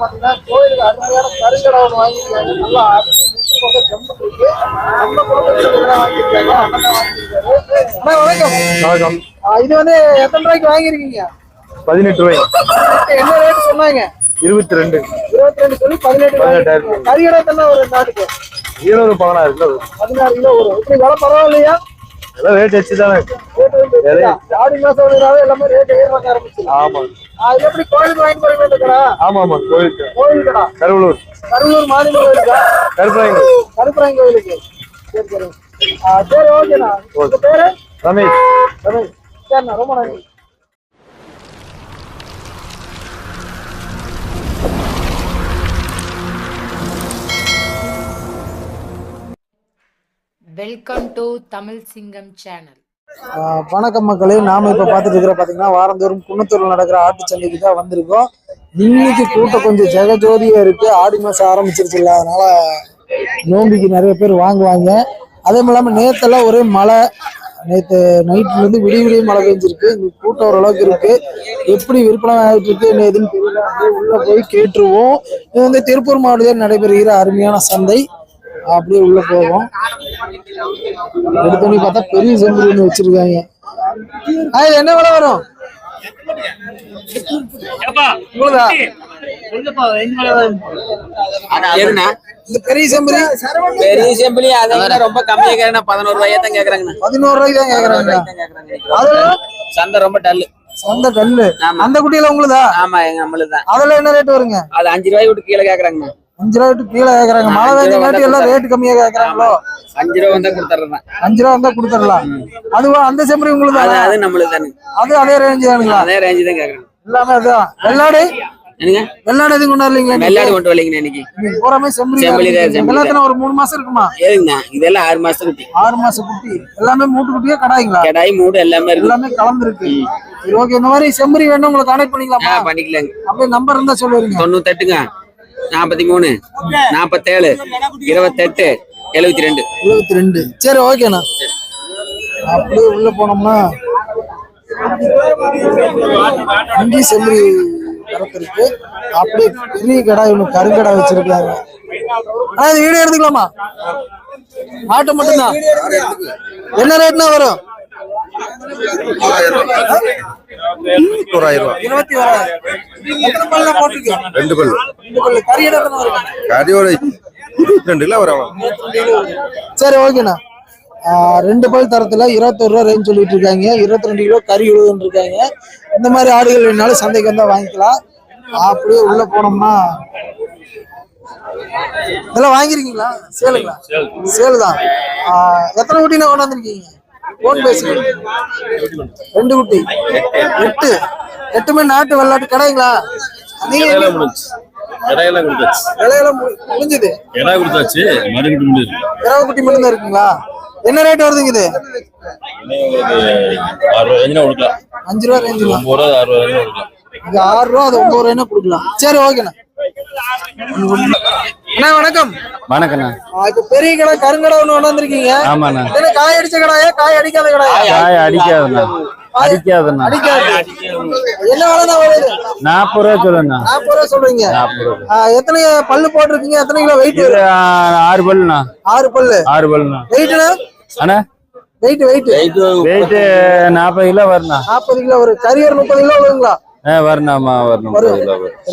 பாத்தீங்கன்னா கோயிலுக்கு அருமையான வாங்கியிருக்காங்க. நல்லா வணக்கம். இது வந்து எத்தனை ரூபாய்க்கு வாங்கியிருக்கீங்க? பதினெட்டு ரூபாய். என்ன ரேட் சொன்னாங்க? இருபத்தி ரெண்டு இருபத்தி ரெண்டு சொல்லி பதினெட்டு. கறிகடை தானே ஒரு நாட்டுக்கு இருபது பதினாறு கிலோ. பதினாறு கிலோ வரும். இப்படி விலை பரவாயில்லையா? எல்லாம் ரேட் வச்சு தானே ஆடி மாசம் வந்ததால எல்லாமே ரேட் ஏற ஆரம்பிச்சு ஆமா. இது எப்படி கோயிலுக்கு வாங்கி போய் ஆமா ஆமா கோயிலுக்கு. கோயில் கடா கருவலூர் கருவூர் மாநில கோயிலுக்கா கருப்பாயங்க கருப்பராயன் கோயிலுக்கு. சரி சரி. சரி ஓகேண்ணா உங்க பேரு? ரமேஷ். ரமேஷ். சரிண்ணா ரொம்ப நன்றி. வெல்கம் டு தமிழ் சிங்கம் சேனல் வணக்கம் மக்களே. நாம இப்ப பாத்துட்டு இருக்கிற பாத்தீங்கன்னா வாரந்தோறும் குன்னத்தூர்ல நடக்கிற ஆட்டு சந்தைக்கு தான் வந்திருக்கோம். இன்னைக்கு கூட்டம் கொஞ்சம் ஜெகஜோதியா இருக்கு. ஆடி மாசம் ஆரம்பிச்சிருச்சுல்ல அதனால நோம்பிக்கு நிறைய பேர் வாங்குவாங்க. அதுவும் இல்லாம நேத்தெல்லாம் ஒரே மழை. நேத்து நைட்ல இருந்து விடிய விடிய மழை பெஞ்சிருக்கு. இங்க கூட்டம் ஓரளவுக்கு இருக்கு. எப்படி விற்பனை ஆகிட்டு இருக்கு என்ன எதுன்னு தெரியல. உள்ள போய் கேட்டுருவோம். இது வந்து திருப்பூர் மாவட்டத்தில் நடைபெறுகிற அருமையான சந்தை. அப்படியே உள்ள போவோம். எடுத்தோடனே பார்த்தா பெரிய செம்பரி ஒன்று வச்சிருக்காங்க. இது என்ன விலை வரும்? பெரிய செம்பரி பெரிய செம்பிளி அதை ரொம்ப கம்மியா கேக்குறேன் பதினோரு ரூபாயா தான் கேக்குறாங்கண்ணா. பதினோரு ரூபாய்க்கு தான் கேக்குறாங்க அதெல்லாம் சந்தை ரொம்ப டல்லு. சொந்த கல்லு ஆமா. அந்த குட்டியில உங்களுதா? ஆமா எங்க நம்மளுக்கு தான் அதுல என்ன ரேட் வருங்க? அது அஞ்சு ரூபாய் விட்டு கீழே கேக்குறாங்கண்ணா. அஞ்சு ரூபா கீழே கேக்குறாங்க. மழை வேண்டிய எல்லாம் வந்தா ரேட் கம்மியா கேக்குறாங்களோ? அஞ்சு ரூபா வந்தா கொடுத்துட்றேன் அஞ்சு ரூபா வந்தா கொடுத்துடலாம் அதுவா? அந்த செம்பரி உங்களுக்கு அது அது நம்மளுக்கு தானே. அது அதே ரேஞ்ச் தானுங்களா? அதே ரேஞ்சு தான் கேக்குறேன் எல்லாமே அதுதான் வெள்ளாடு? வெள்ளாடு எதுவும் கொண்டாடுறீங்களா வெள்ளாடு கொண்டு வரலைங்கண்ணா இன்னைக்கு. பூராமே செம்பரி செம்பரி தான், செம்பரி தான். எல்லாத்தின ஒரு மூணு மாசம் இருக்குமா? ஏதுங்கண்ணா இதெல்லாம் ஆறு குட்டி. ஆறு மாசம் குட்டி. எல்லாமே மூட்டு குட்டியே கடாய்ங்களா? கடாய் மூடு எல்லாமே இருக்கு. எல்லாமே கலந்துருக்கு. சரி ஓகே இந்த மாதிரி செம்பரி வேணும் உங்களுக்கு கனெக்ட் பண்ணிக்கலாமா? பண்ணிக்கலாங்க. அப்படியே நம்பர் இருந்தா சொல்லுவீங்க தொண்ணூத்தெட்டுங்க. நாற்பத்தி மூணு நாற்பத்தேழு இருபத்தெட்டு எழுபத்தி ரெண்டு. எழுபத்தி ரெண்டு. சரி ஓகேண்ணா. அப்படியே உள்ள போனோம்னா செம்பரி கரத்து இருக்கு அப்படியே பெரிய கடாய் ஒன்று கருங்கடா வச்சிருக்காங்க ஆனா இது வீடியோ எடுத்துக்கலாமா? ஆட்டோ மட்டும்தான். என்ன ரேட்னா வரும்? ரூபாய் இருபத்தி ஓராயிரம் எத்தனை பல்ல போட்டிருக்கோம் ரெண்டு பல்லு. ரெண்டு பல்லு கறி எத்தனை வரும் கறியோட ரெண்டு கிலோ வரும் சரி ஓகேண்ணா. ரெண்டு பல் தரத்துல இருபத்தொரு ரூபா ரேஞ்ச் சொல்லிட்டு இருக்காங்க. இருபத்தி ரெண்டு கிலோ கறி உழுதுன்னு இருக்காங்க. இந்த மாதிரி ஆடுகள் வேணாலும் சந்தைக்கு வந்தா வாங்கிக்கலாம். அப்படியே உள்ள போனோம்னா இதெல்லாம் வாங்கிருக்கீங்களா சேலுங்களா? சேலு. தான் எத்தனை குட்டினா கொண்டாந்துருக்கீங்க? போன் பேசுங்க. ரெண்டு குட்டி. எட்டு. எட்டுமே நாட்டு வெள்ளாட்டு கடைங்களா? நீங்க கடையெல்லாம் கொடுத்தாச்சு விலையெல்லாம் மு- முடிஞ்சுது. கடை கொடுத்தாச்சு மறுபடியும் முடியுது இரவு குட்டி மட்டும்தான் இருக்குங்களா? என்ன ரேட் வருதுங்க இது? கொடுக்கலாம். அஞ்சு ரூபா ரேஞ்சுங்களா ஒன்பது ரூபா ஆறு ரூபா ரேஞ்சினா கொடுக்கலாம். இது ஆறு ரூபா அது ஒன்பது ரூபாய்னா கொடுக்கலாம். சரி ஓகேண்ணா. அண்ணா வணக்கம். வணக்கண்ணா ஆ, இப்ப பெரிய கடை கருங்கடை ஒண்ணு கொண்டாந்துருக்கீங்க. ஆமாண்ணா. என்ன காய் அடிச்ச கடாயா? காய் அடிக்காத கடாயா? காய் அடிக்காதுண்ணா. அடிக்காதுண்ணா. அடிக்காது. என்ன வருது நாற்பது ரூபா சொல்லுண்ணா. நாற்பது ரூபா சொல்றீங்க. எத்தனை பல்லு போட்டிருக்கீங்க? எத்தனை கிலோ வெயிட் ஆறு பல்லுண்ணா. ஆறு பல்லு. ஆறு பல்லுண்ணா. வெயிட்னா அண்ணா. வெயிட் வெயிட் வெயிட்டு நாற்பது கிலோ வருண்ணா. நாற்பது கிலோ ஒரு கறி ஒரு முப்பது கிலோ வருங்களா? வரணும்.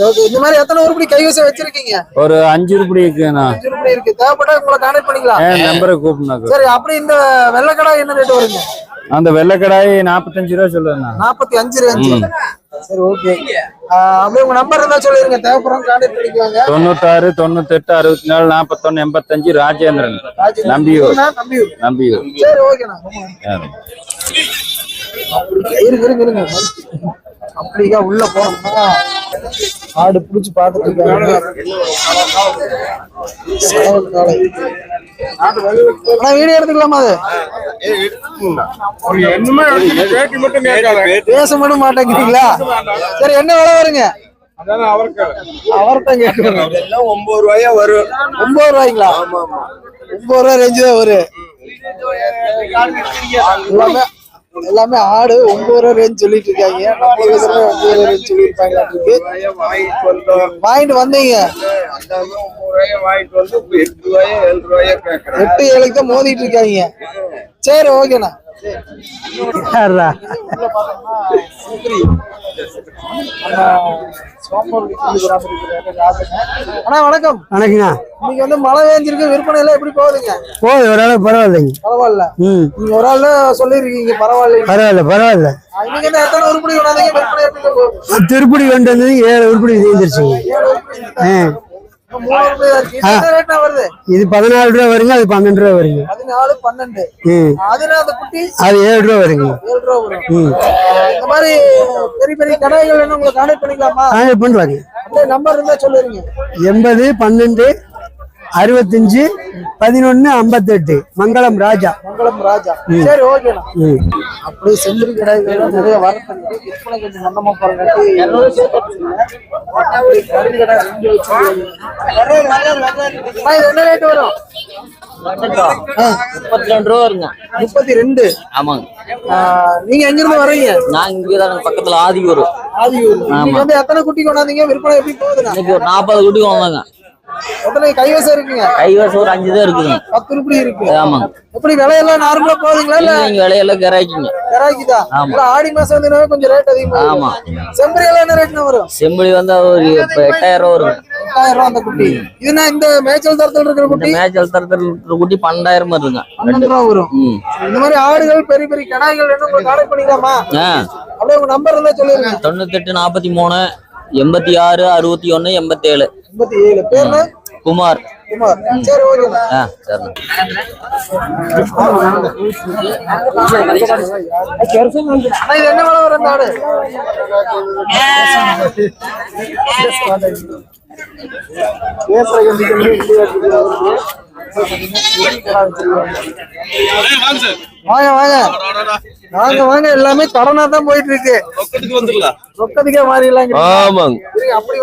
okay. இந்த மாதிரி எத்தனை உருப்படி கைவசம் வச்சிருக்கீங்க? ஒரு அஞ்சு ரூபாய் இருக்குண்ணா அஞ்சு உருப்படி இருக்கு. தேவைப்பட்டா உங்களை கான்டாக்ட் பண்ணிக்கலாம். நம்பரை கூப்பிடுண்ணா சரி அப்படி இந்த வெள்ளைக்கடா என்ன ரேட் வருங்க? அந்த வெள்ளைக்கடாய் நாற்பத்தஞ்சு ரூபா சொல்லுண்ணா நாற்பத்தி அஞ்சு ரேஞ்சு சரி ஓகே அப்படியே உங்க நம்பர் இருந்தா சொல்லிருங்க. தேவைப்படுறவங்க கான்டாக்ட் பண்ணிக்குவாங்க தொண்ணூத்தாறு தொண்ணூத்தெட்டு அறுபத்தி நாலு நாற்பத்தொன்னு எண்பத்தஞ்சு ராஜேந்திரன். நம்பியூர். நம்பியூர்? நம்பியூர். சரி ஓகேண்ணா. இருங்க இருங்க இருங்க. அப்படிக்கா உள்ள போனோம்னா ஆடு புடிச்சு பாத்துட்டு இருக்காங்க. வீடியோ எடுத்துக்கலாமா அது? பேச மட்டும் மாட்டேங்கிறீங்களா? சரி என்ன விலை வருங்க? அவர்தான் கேட்கணும் எல்லாம் ஒன்பது ரூபாயா வரும் ஒன்பது ரூபாய்ங்களா? ஒன்பது ரூபாய் ரேஞ்சு தான் வரும். எல்லாமே ஆடு ஒன்பது ரூபா ரேஞ்ச் சொல்லிட்டு இருக்காங்க. நம்மளுக்கு எதிர ஒன்பது ரேஞ்ச் வாங்கிட்டு வந்தீங்க அந்த வாங்கிட்டு வந்து எட்டு ஏழு எட்டு ஏழுக்கு தான் மோதிட்டு இருக்காங்க. சரி ஓகேண்ணா அண்ணா. வணக்கம். வணக்கங்க இன்னைக்கு வந்து மழை வேஞ்சிருக்கு விற்பனை எல்லாம் எப்படி போகுதுங்க? போதும் ஓரளவு பரவாயில்லைங்க. பரவாயில்ல. ம். நீங்க ஒரு ஆள் சொல்லிருக்கீங்க பரவாயில்ல பரவாயில்ல. பரவாயில்ல இன்னைக்கு எத்தனை உருப்படி விற்பனை எப்படி போகுது? திருப்படி கொண்டு வந்தது ஏழு உருப்படி தீர்ந்துருச்சுங்க ஆ. இது பதினாலு ரூபா வருங்க அது பன்னெண்டு ரூபா வருங்க. பதினாலு பன்னெண்டு. அது ஏழு ரூபா வருங்க. ஏழு ரூபா வரும். இந்த மாதிரி பெரிய பெரிய கடைகள் என்ன உங்களை கான்டாக்ட் பண்ணிக்கலாமா? பண்ணுவாங்க நம்பர் இருந்தா சொல்லிருங்க எண்பது பன்னெண்டு அறுபத்தஞ்சு பதினொன்னு ஐம்பத்தெட்டு. மங்களம் ராஜா. மங்களம் ராஜா. சரி ஓகேண்ணா அப்படியே செந்திரி கடைகள் நிறைய வரத்துக்கு விற்பனை கொஞ்சம் மந்தமா என்ன ரேட் வரும் முப்பத்தி ரெண்டு ரூபா வருங்க முப்பத்தி ரெண்டு. ஆமாங்க. நீங்க எங்க இருந்து வர்றீங்க? நாங்க இங்கதான் பக்கத்துல ஆதி வரும் ஆதியூர் நீங்க வந்து எத்தனை குட்டி கொண்டாந்தீங்க? விற்பனை எப்படி போகுதுண்ணா? இன்னைக்கு ஒரு நாற்பது குட்டி வந்தாங்க எத்தனை கைவசம் இருக்குங்க? கைவாசம் ஒரு அஞ்சு தான் இருக்குதுங்க பத்து உருப்படி இருக்கு. ஆமாங்க எப்படி விலையெல்லாம் நார்மலா போகுதுங்களா இல்ல? நீங்க விலையெல்லாம் கராய்க்குங்க கராய்க்குதா ஆமா. இல்ல ஆடி மாசம் வந்து கொஞ்சம் ரேட் அதிகமா ஆமா. செம்பரி எல்லாம் என்ன ரேட்னா வரும்? செம்பளி வந்து ஒரு எட்டாயிரம் ரூபா வருங்க எட்டாயிரம் ரூபா அந்த குட்டி. இதுனா இந்த மேய்ச்சல் தரத்துல இருக்கிற குட்டி? மேட்ச் தரத்தில் இருக்கிற குட்டி பன்னெண்டாயிரம் வருங்க பன்னெண்டு ரூபா வரும். இந்த மாதிரி ஆடுகள் பெரிய பெரிய கடாய்கள் என்ன உங்களுக்கு கான்டாக்ட் பண்ணிக்கலாமா? அப்படியே உங்க நம்பர் இருந்தா சொல்லிருங்க தொண்ணூத்தெட்டு நாற்பத்தி மூணு எண்பத்தி ஆறு அறுபத்தி எண்பத்தேழு. எண்பத்தி ஏழு பேர்னா குமார். குமார். சரி ஓகேண்ணா ஆ சரிண்ணா. அண்ணா, இது என்ன விலை வரும் இந்த ஆடு? வாங்க. வாங்க வாங்க. வாங்க எல்லாமே கடனா தான் போயிட்டு இருக்கு. ரொக்கத்துக்கே மாறிடலாம் ஆமாங்க. அப்படி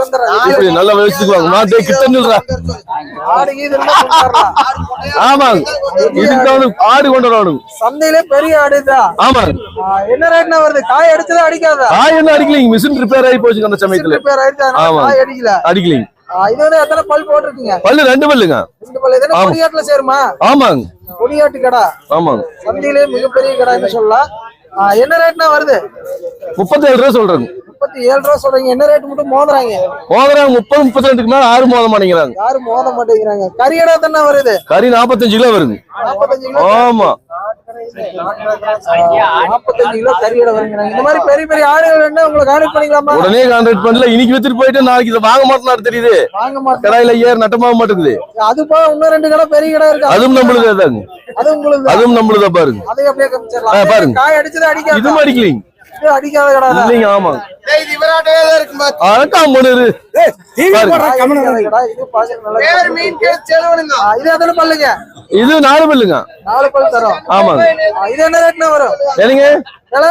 இப்படி நல்லா கிட்ட ஆடு கீது இருந்தா கொண்டாடலாம். ஆமாங்க. இதுக்கு தான் ஆடு கொண்டு வரணும். சந்தையிலே பெரிய ஆடுதான் ஆமாங்க. என்ன ரேட்னா வருது? காய் அடிச்சதா அடிக்காதா? காய் என்ன அடிக்கலைங்க. மிஷின் ரிப்பேர் ஆகி போச்சுங்க அந்த சமயத்துல. ரிப்பேர் ஆயிடுச்சு. காய் அடிக்கல. அடிக்கலைங்க. ஆ, இது வந்து எத்தனை பல் போட்டிருக்கீங்க? பல்லு ரெண்டு பல்லுங்க. ரெண்டு பல் இது என்ன ஆமா. கொடியாட்டுல சேருமா? ஆமாங்க. கொடியாட்டு கடை. ஆமாங்க. சந்தையிலே மிகப்பெரிய கடைன்னு சொல்லலாம். என்ன ரேட்னா வருது? முப்பத்தேழு ரூபா சொல்றேங்க. முப்பத்தி ஏழு ரூபா சொல்றீங்க. என்ன ரேட் மட்டும் மோதுறாங்க? மோதுறாங்க முப்பது முப்பத்தி ரெண்டுக்கு மேல ஆறு மோத மாட்டேங்கிறாங்க. யாரும் மோத மாட்டேங்கிறாங்க. கரியடா தானே வருது? கறி நாற்பத்தஞ்சு கிலோ கிலோ ஆமா. உடனே கான்ட்ராக்ட் பண்ணல. இன்னைக்கு வித்துட்டு போயிட்டு நாளைக்கு இதை வாங்க மாட்டேனாரு தெரியுது. கடாயில ஏர் நட்டமாக மாட்டேங்குது. அது இன்னும் ரெண்டு கடை பெரிய கடை இருக்கு. அதுவும் உங்களுக்கு அதுவும் நம்மளுதா பாருங்க. பாருங்க. காய் அடிச்சது அடிக்காது இதுவும் அடிக்கலைங்க. அடிக்காத கடை இல்லைங்க காய் அடிக்காத கடை, இது. இது இது நாலு பல்லுங்க. நாலு பல் தரும். ஆமாங்க. இது என்ன ரேட்னா வரும்? ஏல,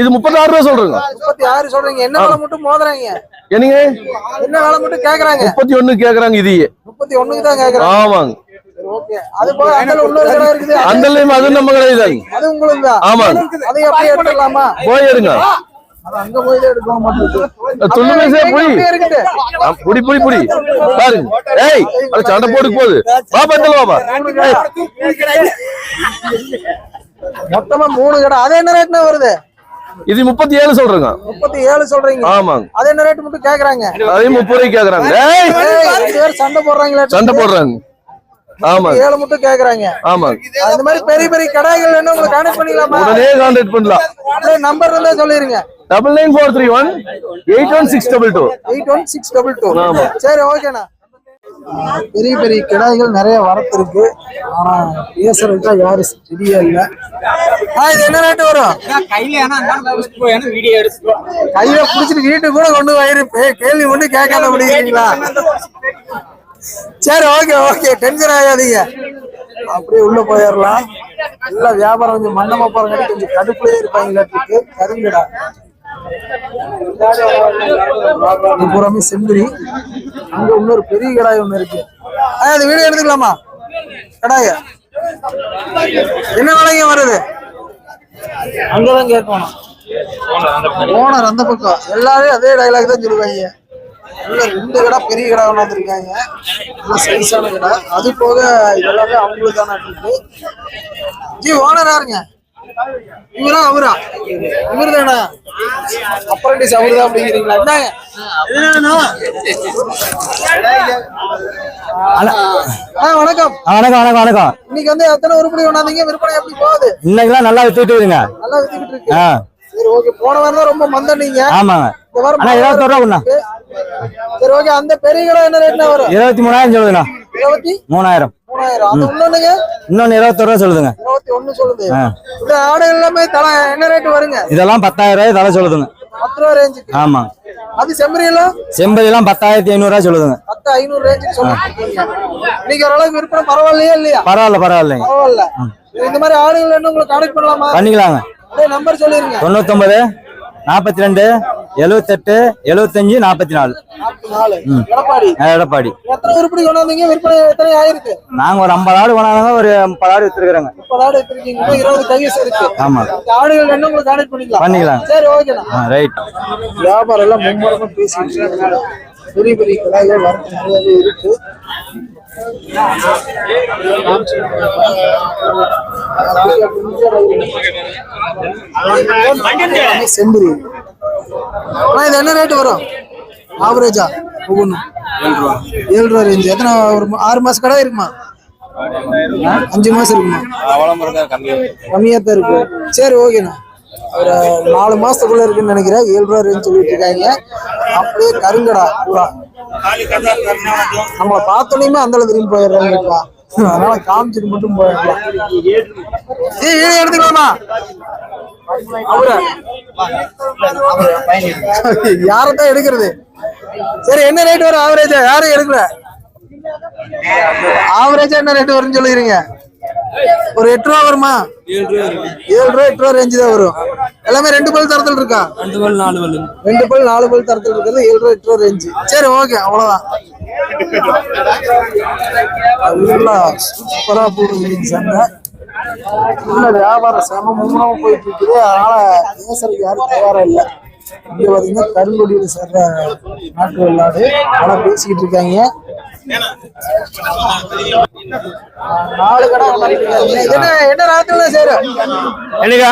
இது முப்பத்தாறு ரூபா சொல்றேங்க. முப்பத்தி ஆறு சொல்றீங்க. என்ன வேலை மட்டும் மோதுறாங்க? என்னங்க? என்ன வேலை மட்டும் கேக்குறாங்க? முப்பத்தி ஒண்ணு கேக்குறாங்க இதையே. முப்பத்தி ஒண்ணுக்கு தான் கேக்குறாங்க. ஆமாங்க. ஓகே. அது போக அந்த இன்னொரு கடை இருக்குது. அது- அந்த அது நம்ம அது உங்களுக்கு தான் ஆமாங்க. அதை அப்படியே எடுத்துடலாமா போய் எடுங்க. அது அங்க போய் தான் எடுக்க மாட்டேங்குது துள்ளு மேசே புடி அப்படியே இருக்குது. ஆ, புடி புடி புடி. பாருங்க. ஏய் அது சண்டை போட்டு போகுது. பாப்பா மொத்தமா மூணு கடை. அது என்ன ரேட்னா வருது? இது முப்பத்தி ஏழு சொல்றேங்க. முப்பத்தி ஏழு சொல்றீங்க. ஆமாங்க. அது என்ன ரேட் மட்டும் கேக்குறாங்க? அதையும் முப்பது ரூபாய்க்கு கேக்குறாங்க. சண்டை போடுறாங்களே. சண்டை போடுறாங்க. ஆமாங்க ஏழு மட்டும் கேக்குறாங்க. ஆமாங்க அந்த மாதிரி பெரிய பெரிய கடைகள் என்ன உங்களுக்கு கான்டாக்ட் பண்ணிக்கலாமா? உடனே கான்டாக்ட் பண்ணலாம். அப்படியே நம்பர் இருந்தா சொல்லிருங்க. Double nine four three one eight one six double two eight one six double two ஆமா. சரி ஓகேண்ணா பெரிய பெரிய கிடாய்கள் நிறைய வரத்து இருக்கு. ஆனா பேசுறதுக்கு யாரு ரெடியா இல்ல. இது என்ன ரேட்டு வரும்? கையில புடிச்சிட்டு வீட்டுக்கு கூட கொண்டு வயிறு கேள்வி ஒண்ணு கேட்காத முடியுங்களா சரி ஓகே ஓகே டென்ஷன் ஆகாதீங்க. அப்படியே உள்ள போயிடலாம். எல்லா வியாபாரம் கொஞ்சம் மண்டமா போறங்காட்டி கொஞ்சம் கடுப்புலயே இருப்பாங்க கருங்கடா. பூராமே செம்பரி அங்க இன்னொரு பெரிய கடாய் ஒண்ணு இருக்கு. அது வீடியோ எடுத்துக்கலாமா? கடாய. என்ன விலைங்க வருது? அங்கதான் கேட்கணும். ஓனர் அந்த பக்கம். எல்லாரும் அதே டைலாக் தான் சொல்லுவாங்க. உள்ள ரெண்டு கடை பெரிய கடை கொண்டாந்துருக்காங்க நல்ல சைஸான கடை. அது போக எல்லாமே அவங்களுக்கான இருக்கு ஜி ஓனர் யாருங்க? இவரா அவரா? இவர் தானே அப்ரண்டிஸ் அவரு தான் அப்படிங்கிறீங்களா என்னங்க வணக்கம். வணக்கம் வணக்கம் வணக்கம். இன்னைக்கு வந்து எத்தனை உருப்படி கொண்டாந்தீங்க? விற்பனை எப்படி போகுது? இன்னைக்கெல்லாம் நல்லா வித்துட்டு இருங்க நல்லா வித்துக்கிட்டு இருக்கு. ஆ. சரி ஓகே போன வாரம் தான் ரொம்ப மந்தனீங்க ஆமாங்க. இந்த வாரம் இருபத்தோரு ரூபா சரி ஓகே அந்த பெரிய கடை என்ன ரேட்ல வரும்? இருபத்தி மூணாயிரம் சொல்லுதுண்ணா. இருபத்தி மூணாயிரம். மூணாயிரம். அந்த இன்னொன்னுங்க இன்னொன்னு இருபத்தோரு ரூபா சொல்லுதுங்க. இருபத்தி ஒண்ணு சொல்லுது. இந்த ஆடு எல்லாமே தலை என்ன ரேட் வருங்க? இதெல்லாம் பத்தாயிரம் ரூபாய் தலை சொல்லுதுங்க. பத்து ரூபா ரேஞ்சுக்கு ஆமாங்க அது செம்பதி எல்லாம்? பத்தாயிரத்தி ஐநூறுரூவா சொல்லுதுங்க. பத்து ஐநூறு ரேஞ்சுக்கு சொல்லுங்க இன்னைக்கு ஓரளவுக்கு விற்பனை பரவாயில்லையா இல்லையா? பரவாயில்ல பரவாயில்ல. இந்த மாதிரி ஆடுகள் என்ன உங்களுக்கு கான்டெக்ட் பண்ணலாமா? பண்ணிக்கலாங்க. நம்பர் சொல்லிருங்க. தொண்ணூத்தொன்பது நாற்பத்தி ரெண்டு எழுவத்தெட்டு எழுவத்தஞ்சு நாற்பத்தி நாலு எடப்பாடி. எடப்பாடி. எத்தனை உருப்படி கொண்டாந்தீங்க? விற்பனை எத்தனை ஆயிருக்கு? நாங்க ஒரு ஐம்பது ஆடு கொண்டாங்க ஒரு முப்பது ஆடு இருக்கு. ஆமா. பண்ணிக்கலாம்? ரைட் வியாபாரம் எல்லாம் மும்முரமா பேசிட்டு பெரிய பெரிய கடைகள் வரத்து நிறையவே இருக்கு. செம்பரி. ஆனா இது என்ன ரேட் வரும்? ஆவரேஜா ஒவ்வொன்றும். ஏழு ரூபா ரேஞ்சு எத்தனை ஒரு ஆறு மாசம் கடை இருக்குமா? அஞ்சு மாசம் இருக்குமா? கம்மியா தான் இருக்கு. சரி ஓகேண்ணா ஒரு நாலு மாசத்துக்குள்ள இருக்குன்னு நினைக்கிறேன். ஏழு ரூபா ரேஞ்ச் சொல்லிட்டு இருக்காங்க. அப்படியே கருங்கடா பூரா நம்மள பார்த்தோன்னே அந்த அளவு திரும்பி போயிடுறாங்கப்பா. அதனால காமிச்சிட்டு மட்டும் போயிடலாம். ஏய் வீடியோ எடுத்துக்கலாமா? அவரா. யாரத்தான் எடுக்கிறது? சரி என்ன ரேட் வரும்? ஆவரேஜா யாரும் எடுக்கல? ஆவரேஜா என்ன ரேட் வரும்னு சொல்லிடுறீங்க ஒரு எட்டு ரூபா வருமா? ஏழு ரூபா எட்டு ரூபா ரேஞ்சு தான் வரும். எல்லாமே ரெண்டு பல் தரத்தில் இருக்கா? ரெண்டு பல் நாலு பல். ரெண்டு பல் நாலு பல் தரத்தில் இருக்கிறது ஏழு ரூபா எட்டு ரூபா ரேஞ்சு சரி ஓகே அவ்வளவுதான். சூப்பரா இன்னைக்கு சந்தை. உள்ள வியாபாரம் செம போயிட்டு இருக்குது. அதனால பேசுறதுக்கு யாரும் தயாரா இல்லை. இங்க பாத்தீங்கன்னா கருங்கொடியில் சேர்ற நாட்டு வெள்ளாடு நல்லா பேசிக்கிட்டு இருக்காங்க. நாலு கடை என்ன என்ன ராகத்துல சேரு என்னங்க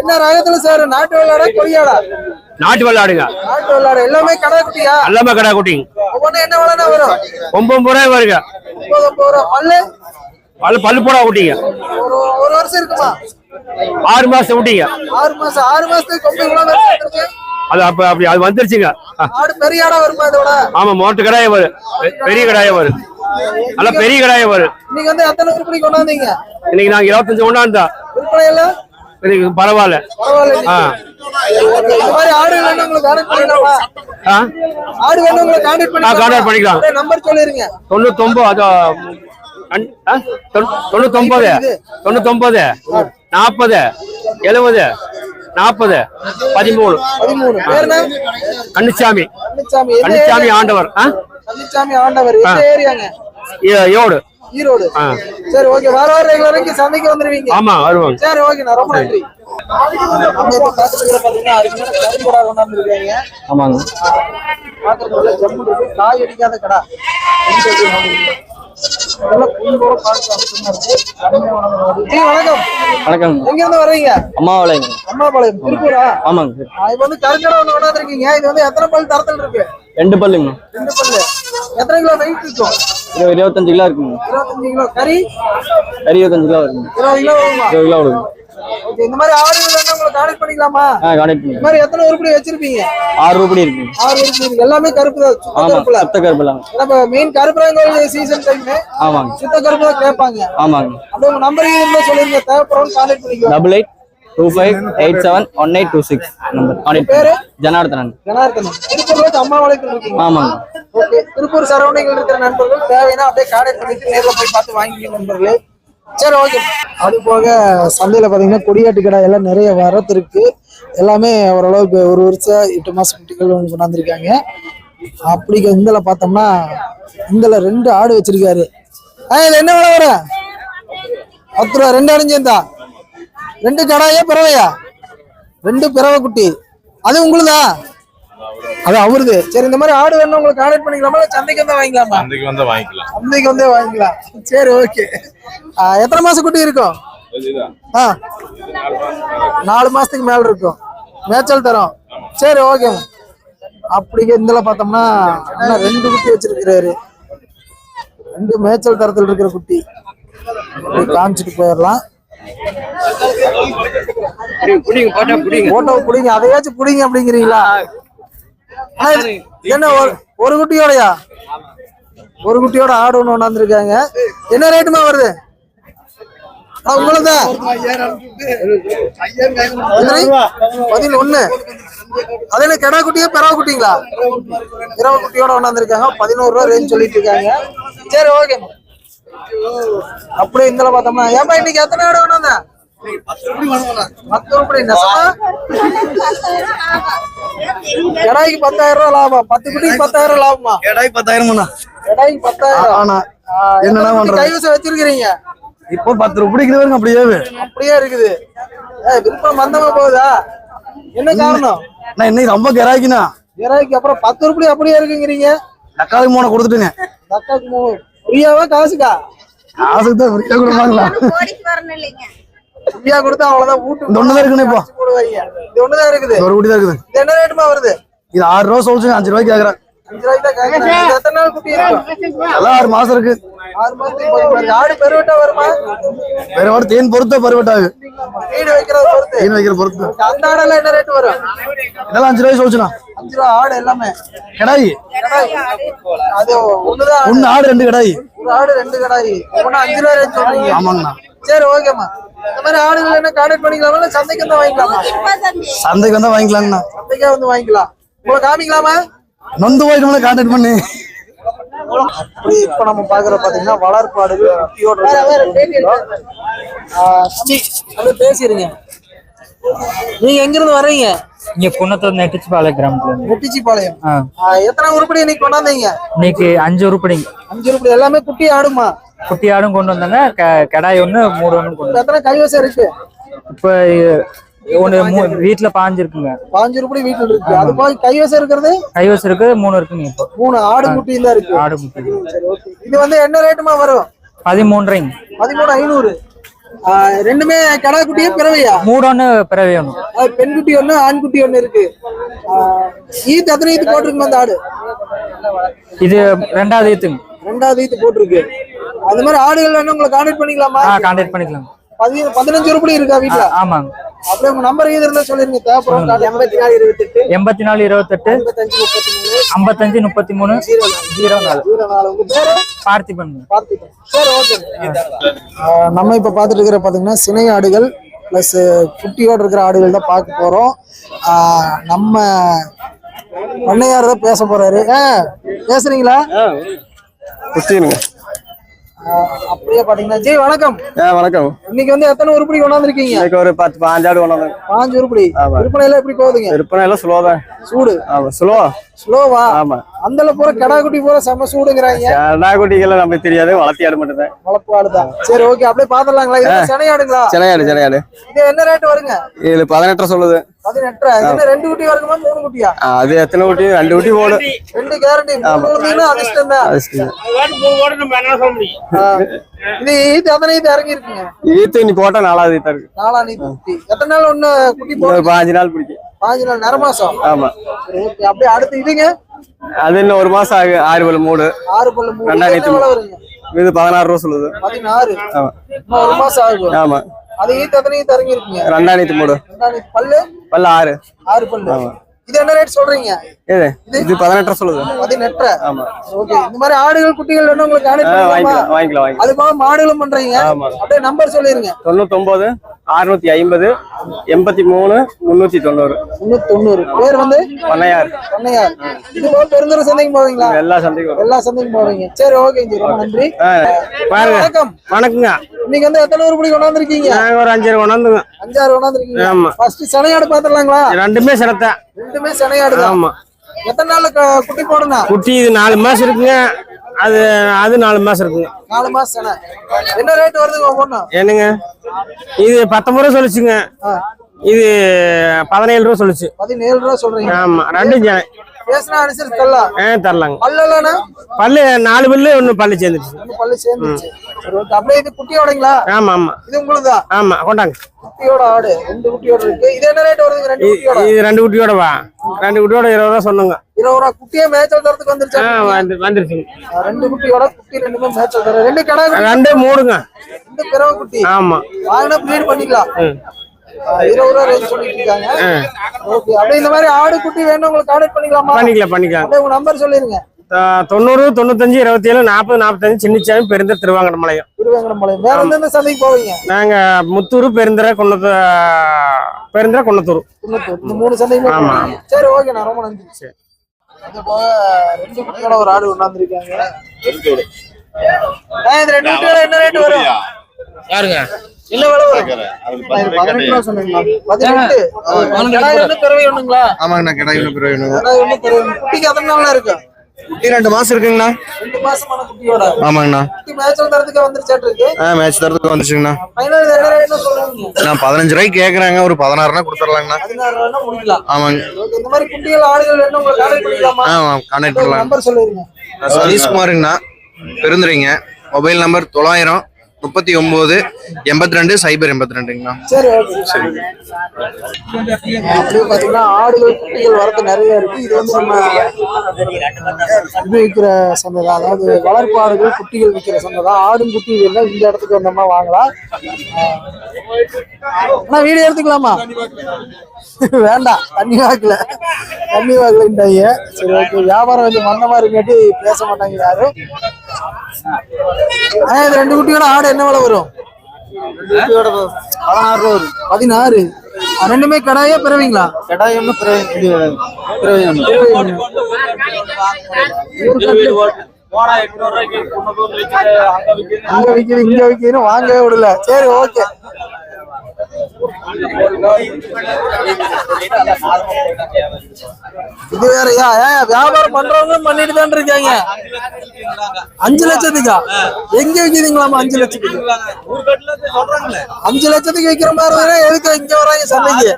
என்ன ராகத்துல சேரு நாட்டு வெள்ளாடா கொடியாடா? நாட்டு வெள்ளாடுங்க நாட்டு வெள்ளாடு எல்லாமே கடை குட்டியா? எல்லாமே கடை குட்டிங்க ஒவ்வொன்றும் என்ன விலைனா வரும்? ஒன்பது ரூபாய் வருங்க முப்பது ஐம்பது ரூபா பல்லு? பல்லு பல்லு போடா குட்டிங்க. ஒரு ஒரு வருஷம் இருக்குமா? ஆறு மாசம் குட்டிங்க ஆறு மாசம் ஆறு மாசத்துக்கு அது அப்ப அப்படி அது வந்துருச்சுங்க. பெரிய ஆடா வருமா இதோட? ஆமா மோட்டு கடாயே வரும் பெரிய கடாயே வரும் நல்லா பெரிய கடாயே வரும் இன்னைக்கு வந்து எத்தனை உருப்படி கொண்டாந்தீங்க? இன்னைக்கு நாங்க இருபத்தஞ்சு கொண்டாந்தா. விற்பனை இன்னைக்கு பரவாயில்ல. பரவாயில்ல ஆடு வேணும் உங்களுக்கு கான்டாக்ட் பண்ணிக்கலாமா ஆடு வேணும் உங்களுக்கு கான்டாக்ட் பண்ணிக்கலாம். நம்பர் சொல்லிருங்க. அது தொண்ணூத்தொன்பது நாற்பது. எழுபது நாற்பது. பதிமூணு. கன்னிச்சாமி. ஏரியா? ஆண்டவர். ஆ? கன்னிச்சாமி ஆண்டவர். ஈரோடு. ஆ. சரி ஓகே. வர வர ரெகுலருக்கு சந்தைக்கு வந்துருவீங்க. ஆமா வருவாங்க சரி ஓகேண்ணா ரொம்ப நன்றி. ஆமாங்க. காய் அடிக்காத கடா. வணக்கம். வணக்கம். எங்க இருந்து வர்றீங்க? அம்மாவளைங்க அம்மாபாளையம் திருப்பூரா? ஆமாங்க. இப்ப வந்து கருங்கடா ஒண்ணு கொண்டாந்துருக்கீங்க. இது வந்து எத்தனை பல் தரத்தில் இருக்கு? ரெண்டு பல்லுங்க ரெண்டு பல்லு. எத்தனை கிலோ வெயிட் இருக்கும் இருபத்தஞ்சு கிலோ இருக்குங்க இருபத்தஞ்சு கிலோ. கறி? கறி இருபத்தஞ்சு கிலோ இருக்குங்க இருபது கிலோ இருபது கிலோ வருங்க ஓகே இந்த மாதிரி ஆடுகள் வேணா உங்களுக்கு கான்டெக்ட் பண்ணிக்கலாமா? ஆ கான்டாக்ட் இந்த மாதிரி எத்தனை உருப்படி வச்சிருப்பீங்க? ஆறு ஆறு உருப்படி இருக்கு. எல்லாமே கருப்பு தான் சுத்த கருப்புல. சுத்த கருப்பு இல்லாம நம்ம மெயின் கருப்புறாங்க சீசன் டைம் ஆமாங்க. சுத்த கருப்பு தான் கேட்பாங்க. ஆமாங்க. அப்படியே உங்க நம்பர் இருந்தா தேவைப்படும் கான்டெக்ட் பண்ணிக்கலாம். Double eight two five eight seven one eight two six number contact பேரு? ஜனார்தனன் ஜனார்த்தனம் திருப்பூர் அம்மா ஆமாங்க. ஓகே. திருப்பூர் சரௌண்டிங்ல இருக்கிற நண்பர்கள் தேவைன்னா அப்படியே கான்டெக்ட் பண்ணிட்டு நேர்ல போய் பார்த்து வாங்கிக்க நண்பர்களே. சரி ஓகே. அது போக சந்தையில பாத்தீங்கன்னா கொடியாட்டு கடை எல்லாம் நிறைய வரத்து இருக்கு. எல்லாமே ஓரளவுக்கு ஒரு வருஷம் எட்டு மாசம் குட்டிகள் ஒன்று கொண்டாந்துருக்காங்க. அப்படி இந்தல பார்த்தோம்னா இந்தல ரெண்டு ஆடு வச்சிருக்காரு. ஆ இது என்ன விலை வர பத்து ரூபா ரெண்டு அடைஞ்சேந்தா ரெண்டு கடாயா பிறவையா? ரெண்டு பிறவை குட்டி. அது உங்களுதா? அது அவருது. சரி இந்த மாதிரி ஆடு வேணும் உங்களுக்கு கான்டாக்ட் பண்ணிக்கலாமா? இல்ல சந்தைக்கு வந்தா வாங்கிக்கலாமா? அன்றைக்கு வந்தா வாங்கிக்கலாம். சந்தைக்கு வந்தே வாங்கிக்கலாம். சரி ஓகே எத்தனை மாசம் குட்டி இருக்கும்? ஆ. நாலு மாசத்துக்கு மேல இருக்கும். மேய்ச்சல் தரோம். சரி ஓகே அப்படி இதுல பார்த்தோம்னா ரெண்டு குட்டி வச்சிருக்கிறாரு. ரெண்டு மேய்ச்சல் தரத்தில் இருக்கிற குட்டி. காமிச்சிட்டு போயிடலாம். போட்டோ புடிங்க. அதையாச்சும் புடிங்க அப்படிங்கிறீங்களா? என்ன ஒரு- குட்டியோடயா? ஒரு குட்டியோட ஆடு ஒண்ணு கொண்டாந்துருக்காங்க என்ன ரேட்டுமா வருது? உங்களதா பதினொன்னு. அது என்ன கிடா குட்டியா பெறவ குட்டிங்களா? பிறவ குட்டியோட கொண்டாந்துருக்காங்க பதினோரு ரூபா ரேஞ்ச் சொல்லிட்டு இருக்காங்க சரி ஓகே அப்படியே இந்த பார்த்தோம்னா ஏப்பா இன்னைக்கு எத்தனை ஆடு கொண்டாந்த பத்து ரூபாய் நெசமா கடாய்க்கு பத்தாயிரம் ரூபாய் லாபம். பத்து குட்டிக்கு பத்தாயிரம் லாபமா? எடாய் பத்தாயிரம்ண்ணா கடாய்க்கு பத்தாயிரம் ஆனா குட்டி பண்றது? கைவசம் வச்சிருக்கிறீங்க? இப்போ பத்து ரூபாய் வருங்க அப்படியே அப்படியே இருக்குது. விருப்பம் மந்தமா போகுதா? என்ன காரணம்? நான் இன்னைக்கு ரொம்ப கிராக்கிண்ணா இறாய்க்கு அப்புறம் பத்து ரூபாய் அப்படியே இருக்குங்கிறீங்க. தக்காளி மூணை கொடுத்துட்டுங்க. தக்காக்கு மூணு ஃப்ரீயாவா காசுக்கா? காசுக்கு தான் ஃப்ரீயா கொடுப்பாங்களா? கோடிக்கு வரணும் இல்லைங்க ஃப்ரீயா கொடுத்தா அவ்வளவுதான் வீட்டு இந்த ஒண்ணுதான் இருக்குண்ணே இப்போ. இது ஒண்ணுதான் இருக்குது. ஒரு குட்டி தான் இருக்குது. இது என்ன ரேட்டுமா வருது? இது ஆறு ரூபா சொல்லுச்சு அஞ்சு ரூபாய்க்கு கேக்குறேன் எத்தனை நாள் குட்டி எல்லாம் ஆறு மாசம் இருக்கு. ஆறு மாசத்துக்கு. ஆடு பெருவட்டா வருமா? வேற வாரம் தேன் பொறுத்த பருவட்டாகு வீடு வைக்கிறத பொறுத்து. தேன் வைக்கிற பொறுத்து. அந்த ஆடெல்லாம் என்ன ரேட் வரும்? இதெல்லாம் அஞ்சு ரூபாய் சொல்லுச்சுண்ணா. அஞ்சு ரூபா ஆடு எல்லாமே. கிடாய். அது ஒண்ணுதான். ஒண்ணு ஆடு ரெண்டு கிடாய். ஒரு ஆடு ரெண்டு கடாயி. ஒண்ணு அஞ்சு ரூபா ரேட் சொல்றீங்க. ஆமாங்கண்ணா. சரி ஓகேம்மா இந்த மாதிரி ஆடுகள் என்ன கான்டாக்ட் பண்ணிக்கலாமா? சந்தைக்கு வந்து வாங்கிக்கலாமா? சந்தைக்கு வந்தா வாங்கிக்கலாங்கண்ணா. சந்தைக்கே வந்து வாங்கிக்கலாம். உங்களை காமிக்கலாமா? நொந்து போயிட்டு கான்டாக்ட் பண்ணி. அப்படி இப்ப நம்ம பாக்குற பாத்தீங்கன்னா வளர்ப்பு ஆடுகள் குட்டியோட பேசிருங்க. நீங்க எங்க இருந்து வர்றீங்க? இங்க குன்னத்தூர் நெட்டிச்சிபாளைய கிராமத்துல. ஆ, எத்தனை உருப்படி இன்னைக்கு கொண்டாந்தீங்க? இன்னைக்கு அஞ்சு உருப்படி. அஞ்சு உருப்படி. எல்லாமே குட்டி ஆடுமா? குட்டி ஆடும் கொண்டு வந்தாங்க. க- கடாய் ஒண்ணு மூடு ஒண்ணு கொண்டு. எத்தனை கைவசம் இருக்கு? இப்ப மூ- வீட்டுல பாஞ்சிருக்குங்க. பாஞ்சு உருப்படி வீட்டுல இருக்கு. அது போய் கைவசம் இருக்கிறது? கைவசம் இருக்கு மூணு இருக்குங்க. இப்போ மூணு ஆடு குட்டியும் தான் இருக்கு. ஆடு ஓகே இது வந்து என்ன ரேட்டுமா வரும்? பதிமூன்றைங்க. பதிமூணு ஐநூறு. ரெண்டுமே கடா குட்டியே பிறவையா? மூடு ஒண்ணு பிறவை அது பெண் குட்டி ஒண்ணு ஆண் குட்டி ஒண்ணு இருக்கு. ஈத்து எத்தனை ஈத்து போட்டிருக்குமா அந்த ஆடு? இது ரெண்டாவது ஈத்துங்க. ரெண்டாவது ஈத்து போட்டிருக்கு. அது மாதிரி ஆடுகள் வேணும் உங்களை கான்டாக்ட் பண்ணிக்கலாமா? கான்டாக்ட் பண்ணிக்கலாம். பதி பதினஞ்சு உருப்படி இருக்கா வீட்டுல ஆமாங்க. அப்படியே உங்க நம்பர் இது இருந்தா சொல்லிருங்க. தேவைப்படும் எண்பத்தி நாலு இருபத்தி எட்டு எண்பத்தி நாலு இருபத்தெட்டு எண்பத்தஞ்சு முப்பத்தி மூணு ஐம்பத்தஞ்சு முப்பத்தி மூணு ஜீரோ நாலு. ஜீரோ நாலு. உங்க பேரு? பார்த்திபன். சரி ஓகே. நம்ம இப்ப பார்த்துட்டு இருக்கிற பாத்தீங்கன்னா சினை ஆடுகள் பிளஸ் குட்டியோட இருக்கிற ஆடுகள் தான் பார்க்க போறோம். நம்ம பண்ணையார் தான் பேச போறாரு. ஆ, பேசுறீங்களா? குஸ்டினுங்க அப்படியே பாத்தீங்கன்னா ஜி வணக்கம். வணக்கம். இன்னைக்கு வந்து எத்தனை உருப்படி கொண்டாந்துருக்கீங்க? இன்னைக்கு ஒரு பத்து பாஞ்சாடு கொண்டாந்து. பாஞ்சு உருப்படி. விற்பனை எல்லாம் எப்படி போகுதுங்க? விற்பனை எல்லாம் ஸ்லோ தான். சூடு. ஆமா ஸ்லோ ஸ்லோவா ஆமா. அந்தல பூரா கடா குட்டி பூரா செம்ம சூடுங்கிறாங்க. கடா குட்டிகள் நமக்கு தெரியாது வளர்த்தி ஆடு மட்டும் தான் வளர்ப்பு சரி ஓகே அப்படியே பாத்துடலாங்களா? இது சினை ஆடுங்களா? சிலையாடு இது என்ன ரேட் வருங்க? இது பதினெட்டு சொல்லுது. ரெண்டு குட்டி வருமா மூணு குட்டியா? அது எத்தனை குட்டி? ரெண்டு குட்டி போடும் ரெண்டு கேரண்டி மூணு அதிர்ஷ்டம். தான். இது அத்தனை இது இறங்கி இருக்குங்க ஈத்து நீ போட்டா நாலாவது ஈத்தா இருக்கு. எத்தனை நாள் ஒண்ணு குட்டி போடும் ஒரு பாஞ்சு நாள் பிடிக்கும். பாஞ்சு நாள் நிற மாசம்? ஆமா. அப்படியே அடுத்து இதுங்க? அது இன்னும் ஒரு மாசம் ஆகு. ஆறு பல்லு மூடு. ஆறு பல்லு மூணு ரெண்டாயிரத்தி இது பதினாறு ரூபா சொல்லுது. பதினாறு. ஆமா ஒரு மாசம் ஆகும் ஆமா. அது ஈத்து எத்தனை ஈத்து இறங்கி இருக்குங்க ரெண்டாயிரத்தி ரெண்டாயிரத்தி பல்லு? பல்லு ஆறு. ஆறு பல்லு. இது என்ன ரேட் சொல்றீங்க? இது பதினெட்டு சொல்லுது. பதினெட்டு ஆமா. ஓகே இந்த மாதிரி ஆடுகள் குட்டிகள் வேணும் உங்களுக்கு வாங்கிக்கலாம் வாங்கிக்கலாம் அது போக மாடுகளும் பண்றீங்க. ஆமா. அப்படியே நம்பர் சொல்லிருங்க. தொண்ணூத்தொன்பது அறுநூத்தி ஐம்பது எண்பத்தி மூணு முன்னூத்தி தொண்ணூறு முன்னூத்தி தொண்ணூறு பேர் வந்து? பண்ணையார் பண்ணையார் இது போக பெருந்தூர் சந்தைக்கு போவீங்களா? எல்லா சந்தைக்கும். எல்லா சந்தைக்கும் போவீங்க. சரி ஓகே ஜி. ரொம்ப நன்றி. வணக்கம். வணக்கங்க. இன்னைக்கு வந்து எத்தனை உருப்படி கொண்டாந்துருக்கீங்க? நாங்க ஒரு அஞ்சு கொண்டாந்துங்க அஞ்சாறு கொண்டாந்துருக்கீங்க. ஆமா. ஃபர்ஸ்ட் சனையாடு பாத்துடலாங்களா ரெண்டுமே சிரத்தை ரெண்டுமே சனையாடு ஆமா. எத்தனை நாள்ல க- குட்டி போடணும் குட்டி இது நாலு மாசம் இருக்குங்க. அது அது நாலு மாசம் இருக்குங்க. நாலு மாசம் என்ன ரேட் வருதுங்க ஒவ்வொன்றும் என்னங்க? இது பத்தொன்பது ரூபா சொல்லுச்சுங்க. இது பதினேழு ரூபா சொல்லுச்சு. பதினேழு ரூபா சொல்றீங்க. ஆமா ரெண்டும் ஜன தரலாங்க. பல்லலண்ணா பல்லு நாலு பல்லு ஒன்று பல்லு சேர்ந்துச்சு பல்லு சேர்ந்துச்சு அப்படியே இது குட்டியோடங்களா? ஆமா ஆமா. இது உங்களுதான் ஆமா கொண்டாங்க. குட்டியோட ஆடு ரெண்டு குட்டியோட இருக்கு. இது என்ன ரேட் வருதுங்க ரெண்டு குட்டியோட? இது ரெண்டு குட்டியோட வா ரெண்டு குட்டியோட இருபது ரூபா சொன்னோங்க. இருபது ரூபா. குட்டியே மேய்ச்சல் தரத்துக்கு ஆ வந்துருச்சா வந்து வந்துருச்சுங்க ஆ, ரெண்டு குட்டியோட குட்டி ரெண்டுமே மேய்ச்சல் தர. ரெண்டு கடை ரெண்டு மூணுங்க ரெண்டு பிறவை குட்டி? ஆமா. வாங்கினா ப்ரீட் பண்ணிக்கலாம். இருபது ரூபா ரேஞ்ச் சொல்லிட்டு இருக்காங்க. ஓகே அப்படியே இந்த மாதிரி ஆடு குட்டி வேணும் உங்களுக்கு கான்டாக்ட் பண்ணிக்கலாமா? பண்ணிக்கலாம் பண்ணிக்கலாம். அப்படியே உங்க நம்பர் சொல்லிருங்க. தொண்ணூறு தொண்ணூத்தஞ்சு இருபத்தி ஏழு நாற்பது நாற்பத்தஞ்சு சின்னச்சாமி பெருந்தர் திருவாங்கடமலையம் வேற எந்தெந்த சந்தைக்கு போவீங்க? நாங்க முத்தூர் பெருந்தரை குன்னத்து பெருந்தரை குன்னத்தூர். மூணு சந்தைக்குமே ஆமா. சரி ஓகே நான் ரொம்ப நன்றி. சரி. அது போக ரெண்டு குட்டியோட ஒரு ஆடு கொண்டாந்துருக்காங்க. என்ன ரேட் வரும்? யாருங்க? இல்ல நான் ஆமாங்கண்ணா கிடாய் ஒண்ணு. பிறவை குட்டிக்கு நாள்ல இருக்கு? குட்டி ரெண்டு மாசம் இருக்குங்கண்ணா. ரெண்டு மாசமான குட்டியோட ஆமாங்கண்ணா. குட்டி மேய்ச்சல் தரத்துக்கு வந்துருச்சாட்டு ஆ மேட்ச் தரத்துக்கு வந்துச்சுங்கண்ணா. ஃபைனல் என்ன நான் ரூபாய்க்கு கேட்குறாங்க ஒரு பதினாறுனா கொடுத்துடலாங்கண்ணா. பதினாறு ரூபா முடிக்கலாம். ஆமாங்க. இந்த மாதிரி குட்டிகள் ஆடுகள் வேணும் உங்களுக்கு கான்டாக்ட் பண்ணிக்கலாமா? ஆ கான்டாக்ட் பண்ணலாம். நம்பர் சொல்லிருங்க. சதீஷ்குமாருங்கண்ணா. பெருந்துரைங்க மொபைல் நம்பர் தொள்ளாயிரம். முப்பத்தி ஒம்பது எண்பத்தி ரெண்டு சைபர் எண்பத்தி ரெண்டுங்கண்ணா சரி ஓகே சரி அப்படியே பாத்தீங்கன்னா ஆடுகள் குட்டிகள் வரது நிறைய இருக்கு. இது வந்து நம்ம இது விற்கிற சந்தை தான். அதாவது வளர்ப்பு ஆடுகள் குட்டிகள் விற்கிற சந்தை தான். ஆடும் குட்டி வேணும் இந்த இடத்துக்கு வந்தோம்னா வாங்கலாம். அண்ணா வீடியோ எடுத்துக்கலாமா? வேண்டாம் தண்ணி வாக்கல. தண்ணி வாக்கலன்றாங்க சரி ஓகே வியாபாரம் கொஞ்சம் மந்த மாதிரி பேச மாட்டாங்க யாரும். இது ரெண்டு குட்டியோட ஆடு என்ன விலை வரும்? பதினாறு. ரூபா வரும் பதினாறு ரெண்டுமே கடாயா பிறவீங்களா? கடாய் ஒண்ணு பிறவை அங்க விக்குது இங்க விக்குதுன்னு வாங்கவே விடல. சரி ஓகே. இது வேறயா ஏன் வியாபாரம் பண்றவங்க பண்ணிட்டு தான் இருக்காங்க. அஞ்சு லட்சத்துக்கா? எங்க விக்குதுங்களாமா அஞ்சு லட்சத்துக்கு? அஞ்சு லட்சத்துக்கு விக்கிற மாதிரி இருந்தா எதுக்கு இங்க வராங்க சந்தைக்கு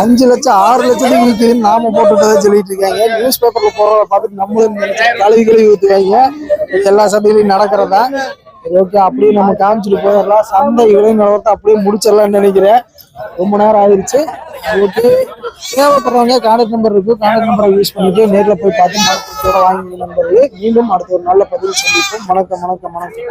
அஞ்சு லட்சம் ஆறு லட்சத்துக்கு விற்குதுன்னு நாம போட்டுட்டதை சொல்லிட்டு இருக்காங்க. நியூஸ் பேப்பர்ல போறத பார்த்துட்டு நம்மளும் கழுவி கழுவி ஊத்துவாங்க. இது எல்லா சந்தையிலையும் நடக்கிறதா? ஓகே அப்படியே நம்ம காமிச்சிட்டு போயிடலாம். சந்தை விலை நிலவரத்தை அப்படியே முடிச்சிடலாம்னு நினைக்கிறேன். ரொம்ப நேரம் ஆயிடுச்சு ஓகே தேவைப்படுறவங்க கான்டாக்ட் நம்பர் இருக்கு. கான்டாக்ட் நம்பரை யூஸ் பண்ணிட்டு நேரில் போய் பார்த்து மார்க்கெட்டோட வாங்கி நம்பர் மீண்டும் அடுத்த ஒரு நல்ல பதிவு சந்திப்போம். வணக்கம் வணக்கம் வணக்கம்.